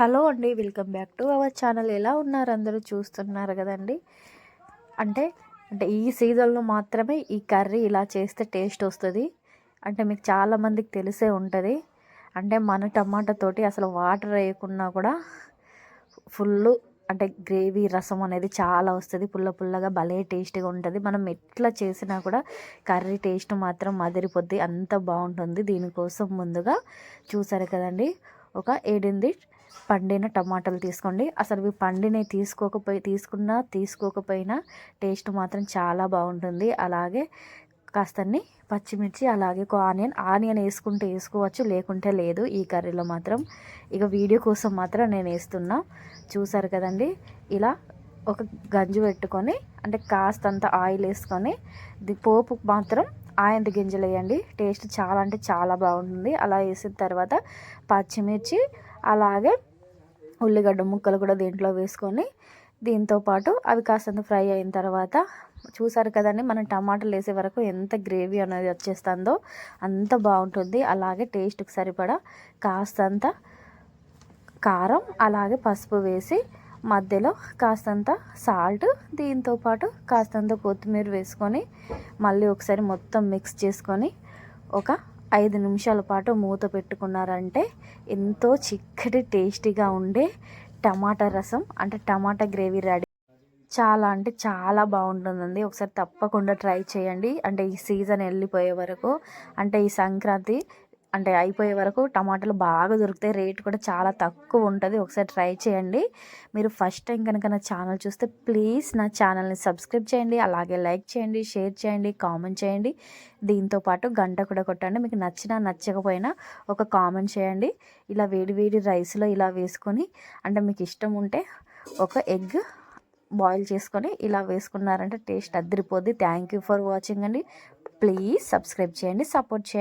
Hello అండి welcome back to our channel. ఎలా ఉన్నారు? అందరూ చూస్తున్నారు కదండి? అంటే అంటే ఈ సీజన్లో మాత్రమే ఈ కర్రీ ఇలా చేస్తే టేస్ట్ వస్తుంది. అంటే మీకు చాలామందికి తెలిసే ఉంటుంది. అంటే మన టమాటా తోటి అసలు వాటర్ వేయకున్నా కూడా ఫుల్ అంటే గ్రేవీ రసం అనేది చాలా వస్తుంది. పుల్ల పుల్లగా భలే టేస్ట్గా ఉంటుంది. మనం ఎట్లా చేసినా కూడా కర్రీ టేస్ట్ మాత్రం మదిరిపోద్ది అంత బాగుంటుంది. దీనికోసం ముందుగా చూసారు కదండి? ఒక ఏడింది పండిన టమాటాలు తీసుకోండి. అసలు ఇవి పండినవి తీసుకోకపోయి తీసుకున్నా తీసుకోకపోయినా టేస్ట్ మాత్రం చాలా బాగుంటుంది. అలాగే కాస్తన్ని పచ్చిమిర్చి అలాగే ఒక ఆనియన్ ఆనియన్ వేసుకుంటే వేసుకోవచ్చు లేకుంటే లేదు. ఈ కర్రీలో మాత్రం ఇక వీడియో కోసం మాత్రం నేను వేస్తున్నా. చూసారు కదండి? ఇలా ఒక గంజు పెట్టుకొని అంటే కాస్తంత ఆయిల్ వేసుకొని ది పోపు మాత్రం ఆయంత గింజలు వేయండి టేస్ట్ చాలా అంటే చాలా బాగుంటుంది. అలా వేసిన తర్వాత పచ్చిమిర్చి అలాగే ఉల్లిగడ్డ ముక్కలు కూడా దీంట్లో వేసుకొని దీంతో పాటు అవి కాస్తంత ఫ్రై అయిన తర్వాత చూసారు కదండి మనం టమాటాలు వేసే వరకు ఎంత గ్రేవీ అనేది వచ్చేస్తుందో అంత బాగుంటుంది. అలాగే టేస్ట్కి సరిపడా కాస్తంత కారం అలాగే పసుపు వేసి మధ్యలో కాస్తంత సాల్ట్ దీంతో పాటు కాస్తంత కొత్తిమీర వేసుకొని మళ్ళీ ఒకసారి మొత్తం మిక్స్ చేసుకొని ఒక ఐదు నిమిషాల పాటు మూత పెట్టుకున్నారంటే ఎంతో చిక్కటి టేస్టీగా ఉండే టమాటా రసం అంటే టమాటా గ్రేవీ రెడీ. చాలా అంటే చాలా బాగుంటుందండి. ఒకసారి తప్పకుండా ట్రై చేయండి. అంటే ఈ సీజన్ వెళ్ళిపోయే వరకు. అంటే ఈ సంక్రాంతి అంటే అయిపోయే వరకు టమాటాలు బాగా దొరుకుతాయి. రేట్ కూడా చాలా తక్కువ ఉంటుంది. ఒకసారి ట్రై చేయండి. మీరు ఫస్ట్ టైం కనుక నా ఛానల్ చూస్తే ప్లీజ్ నా ఛానల్ని సబ్స్క్రైబ్ చేయండి. అలాగే లైక్ చేయండి షేర్ చేయండి కామెంట్ చేయండి. దీంతో పాటు గంట కూడా కొట్టండి. మీకు నచ్చినా నచ్చకపోయినా ఒక కామెంట్ చేయండి. ఇలా వేడి వేడి రైస్లో ఇలా వేసుకొని అంటే మీకు ఇష్టం ఉంటే ఒక ఎగ్ బాయిల్ చేసుకొని ఇలా వేసుకున్నారంటే టేస్ట్ అద్దరిపోద్ది థ్యాంక్ యూ ఫర్ వాచింగ్ అండి. ప్లీజ్ సబ్స్క్రైబ్ చేయండి సపోర్ట్ చేయండి.